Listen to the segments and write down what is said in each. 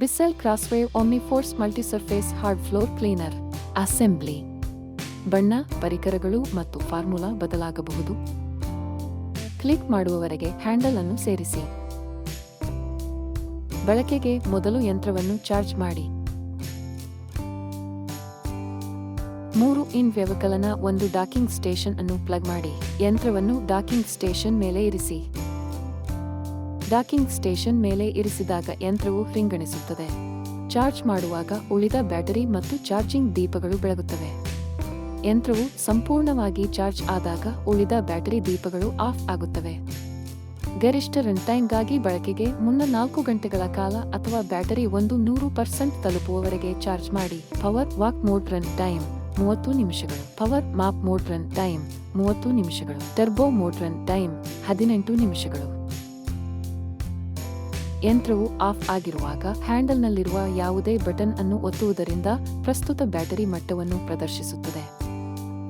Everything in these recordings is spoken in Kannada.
Bissell Crosswave Omniforce multisurface hard floor cleaner assembly ಬಣ್ಣ, ಪರಿಕರಗಳು ಮತ್ತು ಫಾರ್ಮುಲಾ ಬದಲಾಗಬಹುದು. ಕ್ಲಿಕ್ ಮಾಡುವವರೆಗೆ ಹ್ಯಾಂಡಲ್ ಅನ್ನು ಸೇರಿಸಿ. ಬಳಕೆಗೆ ಮೊದಲು ಯಂತ್ರವನ್ನು ಚಾರ್ಜ್ ಮಾಡಿ. ಮೂರು ಇನ್ ವ್ಯವಕಲನ ಒಂದು ಡಾಕಿಂಗ್ ಸ್ಟೇಷನ್ ಅನ್ನು ಪ್ಲಗ್ ಮಾಡಿ. ಯಂತ್ರವನ್ನು ಡಾಕಿಂಗ್ ಸ್ಟೇಷನ್ ಮೇಲೆ ಇರಿಸಿ. ಡಾಕಿಂಗ್ ಸ್ಟೇಷನ್ ಮೇಲೆ ಇರಿಸಿದಾಗ ಯಂತ್ರವು ರಿಂಗಣಿಸುತ್ತದೆ. ಚಾರ್ಜ್ ಮಾಡುವಾಗ ಉಳಿದ ಬ್ಯಾಟರಿ ಮತ್ತು ಚಾರ್ಜಿಂಗ್ ದೀಪಗಳು ಬೆಳಗುತ್ತವೆ. ಯಂತ್ರವು ಸಂಪೂರ್ಣವಾಗಿ ಚಾರ್ಜ್ ಆದಾಗ ಉಳಿದ ಬ್ಯಾಟರಿ ದೀಪಗಳು ಆಫ್ ಆಗುತ್ತವೆ. ಗರಿಷ್ಠ ರನ್ ಟೈಮ್ಗಾಗಿ ಬಳಕೆಗೆ ಮುನ್ನ ನಾಲ್ಕು ಗಂಟೆಗಳ ಕಾಲ ಅಥವಾ ಬ್ಯಾಟರಿ ಒಂದು ನೂರು ಪರ್ಸೆಂಟ್ ತಲುಪುವವರೆಗೆ ಚಾರ್ಜ್ ಮಾಡಿ. Power vac mode run time ಮೂವತ್ತು ನಿಮಿಷಗಳು. Power mop mode run time ಮೂವತ್ತು ನಿಮಿಷಗಳು. ಟರ್ಬೋ ಮೋಡ್ ರನ್ ಟೈಮ್ ಹದಿನೆಂಟು ನಿಮಿಷಗಳು. ಯಂತ್ರವು ಆಫ್ ಆಗಿರುವಾಗ ಹ್ಯಾಂಡಲ್ನಲ್ಲಿರುವ ಯಾವುದೇ ಬಟನ್ ಅನ್ನು ಒತ್ತುವುದರಿಂದ ಪ್ರಸ್ತುತ ಬ್ಯಾಟರಿ ಮಟ್ಟವನ್ನು ಪ್ರದರ್ಶಿಸುತ್ತದೆ.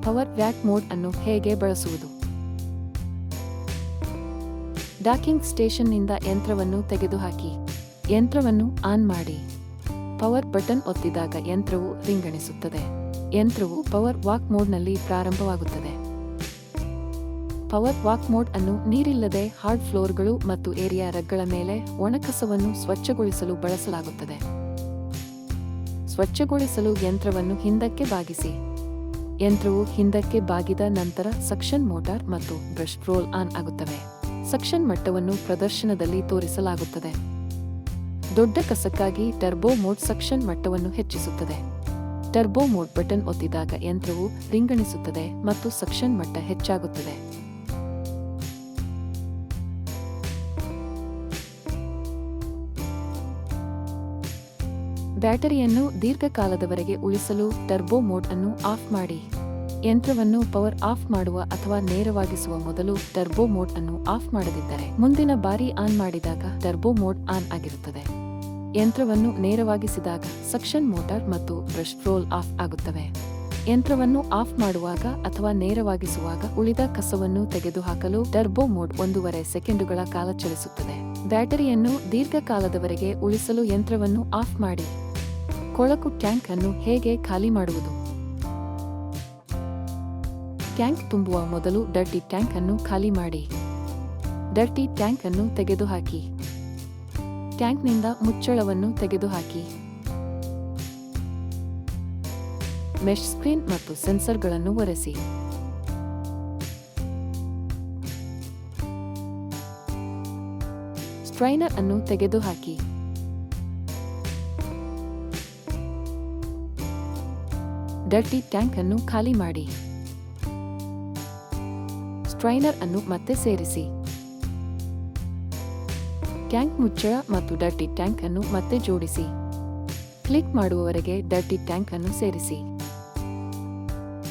ಪವರ್ ವ್ಯಾಕ್ ಮೋಡ್ ಅನ್ನು ಹೇಗೆ ಬಳಸುವುದು? ಡಾಕಿಂಗ್ ಸ್ಟೇಷನ್ನಿಂದ ಯಂತ್ರವನ್ನು ತೆಗೆದುಹಾಕಿ. ಯಂತ್ರವನ್ನು ಆನ್ ಮಾಡಿ. ಪವರ್ ಬಟನ್ ಒತ್ತಿದಾಗ ಯಂತ್ರವು ರಿಂಗಣಿಸುತ್ತದೆ. ಯಂತ್ರವು ಪವರ್ ವಾಕ್ ಮೋಡ್ನಲ್ಲಿ ಪ್ರಾರಂಭವಾಗುತ್ತದೆ. ಪವರ್ ವಾಕ್ ಮೋಡ್ ಅನ್ನು ನೀರಿಲ್ಲದೆ ಹಾರ್ಡ್ ಫ್ಲೋರ್ಗಳು ಮತ್ತು ಏರಿಯಾ ರಗ್ಗಳ ಮೇಲೆ ಒಣಕಸವನ್ನು ಸ್ವಚ್ಛಗೊಳಿಸಲು ಬಳಸಲಾಗುತ್ತದೆ. ಸ್ವಚ್ಛಗೊಳಿಸಲು ಯಂತ್ರವನ್ನು ಹಿಂದಕ್ಕೆ ಬಾಗಿಸಿ. ಯಂತ್ರವು ಹಿಂದಕ್ಕೆ ಬಾಗಿದ ನಂತರ ಸಕ್ಷನ್ ಮೋಟಾರ್ ಮತ್ತು ಬ್ರಷ್ ರೋಲ್ ಆನ್ ಆಗುತ್ತವೆ. ಸಕ್ಷನ್ ಮಟ್ಟವನ್ನು ಪ್ರದರ್ಶನದಲ್ಲಿ ತೋರಿಸಲಾಗುತ್ತದೆ. ದೊಡ್ಡ ಕಸಕ್ಕಾಗಿ ಟರ್ಬೋ ಮೋಡ್ ಸಕ್ಷನ್ ಮಟ್ಟವನ್ನು ಹೆಚ್ಚಿಸುತ್ತದೆ. ಟರ್ಬೋ ಮೋಡ್ ಬಟನ್ ಒತ್ತಿದಾಗ ಯಂತ್ರವು ರಿಂಗಣಿಸುತ್ತದೆ ಮತ್ತು ಸಕ್ಷನ್ ಮಟ್ಟ ಹೆಚ್ಚಾಗುತ್ತದೆ. ಬ್ಯಾಟರಿಯನ್ನು ದೀರ್ಘಕಾಲದವರೆಗೆ ಉಳಿಸಲು ಟರ್ಬೋ ಮೋಡ್ ಅನ್ನು ಆಫ್ ಮಾಡಿ. ಯಂತ್ರವನ್ನು ಪವರ್ ಆಫ್ ಮಾಡುವ ಅಥವಾ ನೇರವಾಗಿಸುವ ಮೊದಲು ಟರ್ಬೋ ಮೋಡ್ ಅನ್ನು ಆಫ್ ಮಾಡದಿದ್ದರೆ, ಮುಂದಿನ ಬಾರಿ ಆನ್ ಮಾಡಿದಾಗ ಟರ್ಬೋ ಮೋಡ್ ಆನ್ ಆಗಿರುತ್ತದೆ. ಯಂತ್ರವನ್ನು ನೇರವಾಗಿಸಿದಾಗ ಸಕ್ಷನ್ ಮೋಟಾರ್ ಮತ್ತು ಬ್ರಷ್ ರೋಲ್ ಆಫ್ ಆಗುತ್ತವೆ. ಯಂತ್ರವನ್ನು ಆಫ್ ಮಾಡುವಾಗ ಅಥವಾ ನೇರವಾಗಿಸುವಾಗ ಉಳಿದ ಕಸವನ್ನು ತೆಗೆದುಹಾಕಲು ಟರ್ಬೋ ಮೋಡ್ ಒಂದೂವರೆ ಸೆಕೆಂಡುಗಳ ಕಾಲ ಚಲಿಸುತ್ತದೆ. ಬ್ಯಾಟರಿಯನ್ನು ದೀರ್ಘಕಾಲದವರೆಗೆ ಉಳಿಸಲು ಯಂತ್ರವನ್ನು ಆಫ್ ಮಾಡಿ. ಕೊಳಕು ಟ್ಯಾಂಕ್ ಅನ್ನು ಹೇಗೆ ಖಾಲಿ ಮಾಡುವುದು? ಟ್ಯಾಂಕ್ ತುಂಬುವ ಮೊದಲು ಡರ್ಟಿ ಟ್ಯಾಂಕ್ ಅನ್ನು ಖಾಲಿ ಮಾಡಿ. ಡರ್ಟಿ ಟ್ಯಾಂಕ್ ಅನ್ನು ತೆಗೆದುಹಾಕಿ. ಟ್ಯಾಂಕ್ನಿಂದ ಮುಚ್ಚಳವನ್ನು ತೆಗೆದುಹಾಕಿ. ಮೆಶ್ ಸ್ಕ್ರೀನ್ ಮತ್ತು ಸೆನ್ಸರ್ಗಳನ್ನು ಒರೆಸಿ. ಸ್ಟ್ರೈನರ್ ಅನ್ನು ತೆಗೆದುಹಾಕಿ. ಡರ್ಟಿ ಟ್ಯಾಂಕ್ ಅನ್ನು ಖಾಲಿ ಮಾಡಿ. ಸ್ಟ್ರೈನರ್ ಅನ್ನು ಮತ್ತೆ ಸೇರಿಸಿ. ಟ್ಯಾಂಕ್ ಮುಚ್ಚಳ ಮತ್ತು ಡರ್ಟಿ ಟ್ಯಾಂಕ್ ಅನ್ನು ಮತ್ತೆ ಜೋಡಿಸಿ. ಕ್ಲಿಕ್ ಮಾಡುವವರೆಗೆ ಡರ್ಟಿ ಟ್ಯಾಂಕ್ ಅನ್ನು ಸೇರಿಸಿ.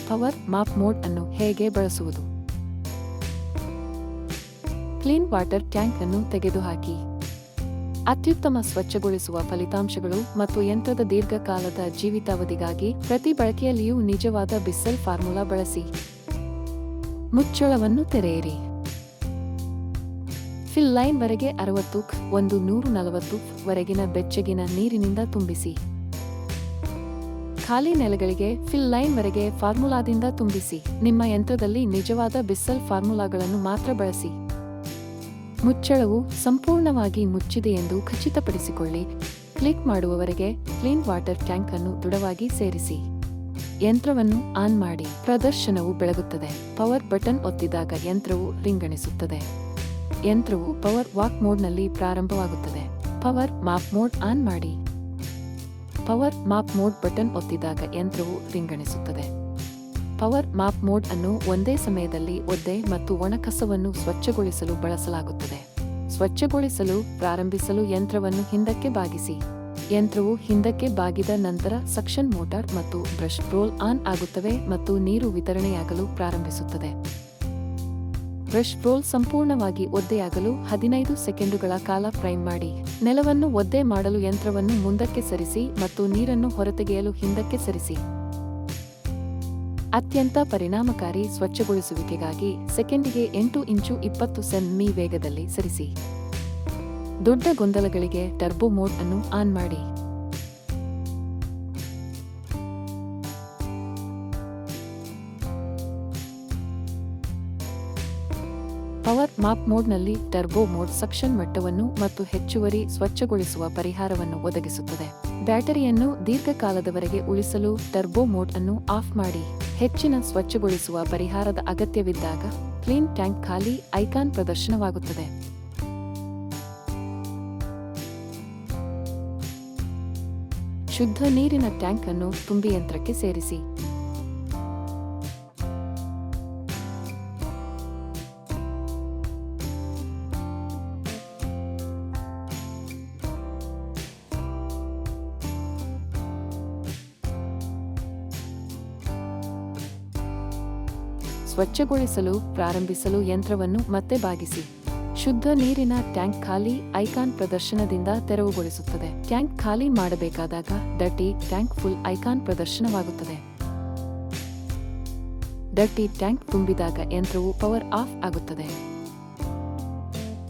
ಪವರ್ ಮಾಪ್ ಮೋಡ್ ಅನ್ನು ಹೇಗೆ ಬಳಸುವುದು? ಕ್ಲೀನ್ ವಾಟರ್ ಟ್ಯಾಂಕ್ ಅನ್ನು ತೆಗೆದುಹಾಕಿ. ಅತ್ಯುತ್ತಮ ಸ್ವಚ್ಛಗೊಳಿಸುವ ಫಲಿತಾಂಶಗಳು ಮತ್ತು ಯಂತ್ರದ ದೀರ್ಘಕಾಲದ ಜೀವಿತಾವಧಿಗಾಗಿ ಪ್ರತಿ ಬಳಕೆಯಲ್ಲಿಯೂ ನಿಜವಾದ ಬಿಸ್ಸೆಲ್ ಫಾರ್ಮುಲಾ ಬಳಸಿ. ಮುಚ್ಚಳವನ್ನು ತೆರೆಯಿರಿ. ಫಿಲ್ ಲೈನ್ ವರೆಗೆ ಅರವತ್ತು, ಒಂದು ನೂರು ನಲವತ್ತು ವರೆಗಿನ ಬೆಚ್ಚಗಿನ ನೀರಿನಿಂದ ತುಂಬಿಸಿ. ಖಾಲಿ ನೆಲಗಳಿಗೆ ಫಿಲ್ ಲೈನ್ ವರೆಗೆ ಫಾರ್ಮುಲಾದಿಂದ ತುಂಬಿಸಿ. ನಿಮ್ಮ ಯಂತ್ರದಲ್ಲಿ ನಿಜವಾದ ಬಿಸ್ಸಲ್ ಫಾರ್ಮುಲಾಗಳನ್ನು ಮಾತ್ರ ಬಳಸಿ. ಮುಚ್ಚಳವು ಸಂಪೂರ್ಣವಾಗಿ ಮುಚ್ಚಿದೆ ಎಂದು ಖಚಿತಪಡಿಸಿಕೊಳ್ಳಿ. ಕ್ಲಿಕ್ ಮಾಡುವವರೆಗೆ ಕ್ಲೀನ್ ವಾಟರ್ ಟ್ಯಾಂಕ್ ಅನ್ನು ದೃಢವಾಗಿ ಸೇರಿಸಿ. ಯಂತ್ರವನ್ನು ಆನ್ ಮಾಡಿ. ಪ್ರದರ್ಶನವು ಬೆಳಗುತ್ತದೆ. ಪವರ್ ಬಟನ್ ಒತ್ತಿದಾಗ ಯಂತ್ರವು ರಿಂಗಣಿಸುತ್ತದೆ. ಯಂತ್ರವು ಪವರ್ ವಾಕ್ ಮೋಡ್ನಲ್ಲಿ ಪ್ರಾರಂಭವಾಗುತ್ತದೆ. ಪವರ್ ಮಾಪ್ ಮೋಡ್ ಆನ್ ಮಾಡಿ. ಪವರ್ ಮಾಪ್ ಮೋಡ್ ಬಟನ್ ಒತ್ತಿದಾಗ ಯಂತ್ರವು ರಿಂಗಣಿಸುತ್ತದೆ. ಪವರ್, ಮಾಪ್, ಮೋಡ್ ಅನ್ನು ಒಂದೇ ಸಮಯದಲ್ಲಿ ಒದ್ದೆ ಮತ್ತು ಒಣಕಸವನ್ನು ಸ್ವಚ್ಛಗೊಳಿಸಲು ಬಳಸಲಾಗುತ್ತದೆ. ಸ್ವಚ್ಛಗೊಳಿಸಲು, ಪ್ರಾರಂಭಿಸಲು ಯಂತ್ರವನ್ನು ಹಿಂದಕ್ಕೆ ಬಾಗಿಸಿ. ಯಂತ್ರವು ಹಿಂದಕ್ಕೆ ಬಾಗಿದ ನಂತರ ಸಕ್ಷನ್ ಮೋಟಾರ್ ಮತ್ತು ಬ್ರಷ್ ರೋಲ್ ಆನ್ ಆಗುತ್ತವೆ ಮತ್ತು ನೀರು ವಿತರಣೆಯಾಗಲು ಪ್ರಾರಂಭಿಸುತ್ತದೆ. ಬ್ರಷ್ ರೋಲ್ ಸಂಪೂರ್ಣವಾಗಿ ಒದ್ದೆಯಾಗಲು ಹದಿನೈದು ಸೆಕೆಂಡುಗಳ ಕಾಲ ಪ್ರೈಮ್ ಮಾಡಿ. ನೆಲವನ್ನು ಒದ್ದೆ ಮಾಡಲು ಯಂತ್ರವನ್ನು ಮುಂದಕ್ಕೆ ಸರಿಸಿ ಮತ್ತು ನೀರನ್ನು ಹೊರತೆಗೆಯಲು ಹಿಂದಕ್ಕೆ ಸರಿಸಿ. ಅತ್ಯಂತ ಪರಿಣಾಮಕಾರಿ ಸ್ವಚ್ಛಗೊಳಿಸುವಿಕೆಗಾಗಿ ಸೆಕೆಂಡಿಗೆ ಎಂಟು ಇಂಚು ಇಪ್ಪತ್ತು ಸೆಮಿ ವೇಗದಲ್ಲಿ ಸರಿಸಿ. ದೊಡ್ಡ ಗೊಂದಲಗಳಿಗೆ ಟರ್ಬೋ ಮೋಡ್ ಅನ್ನು ಆನ್ ಮಾಡಿ. ಪವರ್ ಮಾಪ್ ಮೋಡ್ನಲ್ಲಿ ಟರ್ಬೋ ಮೋಡ್ ಸಕ್ಷನ್ ಮಟ್ಟವನ್ನು ಮತ್ತು ಹೆಚ್ಚುವರಿ ಸ್ವಚ್ಛಗೊಳಿಸುವ ಪರಿಹಾರವನ್ನು ಒದಗಿಸುತ್ತದೆ. ಬ್ಯಾಟರಿಯನ್ನು ದೀರ್ಘಕಾಲದವರೆಗೆ ಉಳಿಸಲು ಟರ್ಬೋ ಮೋಡ್ ಅನ್ನು ಆಫ್ ಮಾಡಿ. ಹೆಚ್ಚಿನ ಸ್ವಚ್ಛಗೊಳಿಸುವ ಪರಿಹಾರದ ಅಗತ್ಯವಿದ್ದಾಗ ಕ್ಲೀನ್ ಟ್ಯಾಂಕ್ ಖಾಲಿ ಐಕಾನ್ ಪ್ರದರ್ಶನವಾಗುತ್ತದೆ. ಶುದ್ಧ ನೀರಿನ ಟ್ಯಾಂಕ್ ಅನ್ನು ತುಂಬಿ ಯಂತ್ರಕ್ಕೆ ಸೇರಿಸಿ. ಸ್ವಚ್ಛಗೊಳಿಸಲು, ಪ್ರಾರಂಭಿಸಲು ಯಂತ್ರವನ್ನು ಮತ್ತೆ ಬಾಗಿಸಿ. ಶುದ್ಧ ನೀರಿನ ಟ್ಯಾಂಕ್ ಖಾಲಿ ಐಕಾನ್ ಪ್ರದರ್ಶನದಿಂದ ತೆರವುಗೊಳಿಸುತ್ತದೆ. ಟ್ಯಾಂಕ್ ಖಾಲಿ ಮಾಡಬೇಕಾದಾಗ ಡಟಿ ಟ್ಯಾಂಕ್ ಫುಲ್ ಐಕಾನ್ ಪ್ರದರ್ಶನವಾಗುತ್ತದೆ. ಡಟಿ ಟ್ಯಾಂಕ್ ತುಂಬಿದಾಗ ಯಂತ್ರವು ಪವರ್ ಆಫ್ ಆಗುತ್ತದೆ.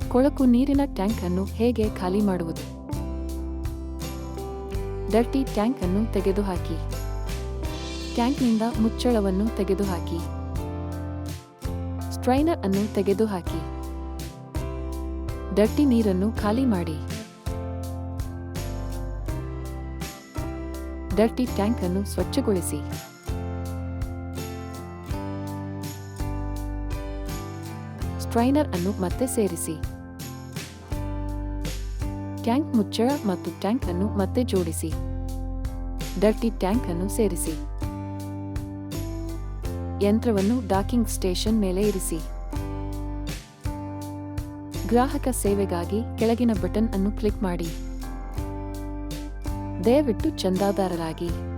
ಕೊಳಕು ನೀರಿನ ಟ್ಯಾಂಕ್ ಅನ್ನು ಹೇಗೆ ಖಾಲಿ ಮಾಡುವುದು? ಡರ್ಟಿ ಟ್ಯಾಂಕ್ ಅನ್ನು ತೆಗೆದುಹಾಕಿ. ಟ್ಯಾಂಕ್ನಿಂದ ಮುಚ್ಚಳವನ್ನು ತೆಗೆದುಹಾಕಿ. ಸ್ಟ್ರೈನರ್ ಅನ್ನು ತೆಗೆದುಹಾಕಿ. ಡರ್ಟಿ ನೀರನ್ನು ಖಾಲಿ ಮಾಡಿ. ಡರ್ಟಿ ಟ್ಯಾಂಕ್ ಅನ್ನು ಸ್ವಚ್ಛಗೊಳಿಸಿ. ಸ್ಟ್ರೈನರ್ ಅನ್ನು ಮತ್ತೆ ಸೇರಿಸಿ. ಟ್ಯಾಂಕ್ ಮುಚ್ಚಳ ಮತ್ತು ಟ್ಯಾಂಕ್ ಅನ್ನು ಮತ್ತೆ ಜೋಡಿಸಿ. ಡರ್ಟಿ ಟ್ಯಾಂಕ್ ಅನ್ನು ಸೇರಿಸಿ. ಯಂತ್ರವನ್ನು ಡಾಕಿಂಗ್ ಸ್ಟೇಷನ್ ಮೇಲೆ ಇರಿಸಿ. ಗ್ರಾಹಕ ಸೇವೆಗಾಗಿ ಕೆಳಗಿನ ಬಟನ್ ಅನ್ನು ಕ್ಲಿಕ್ ಮಾಡಿ. ದಯವಿಟ್ಟು ಚಂದಾದಾರರಾಗಿ.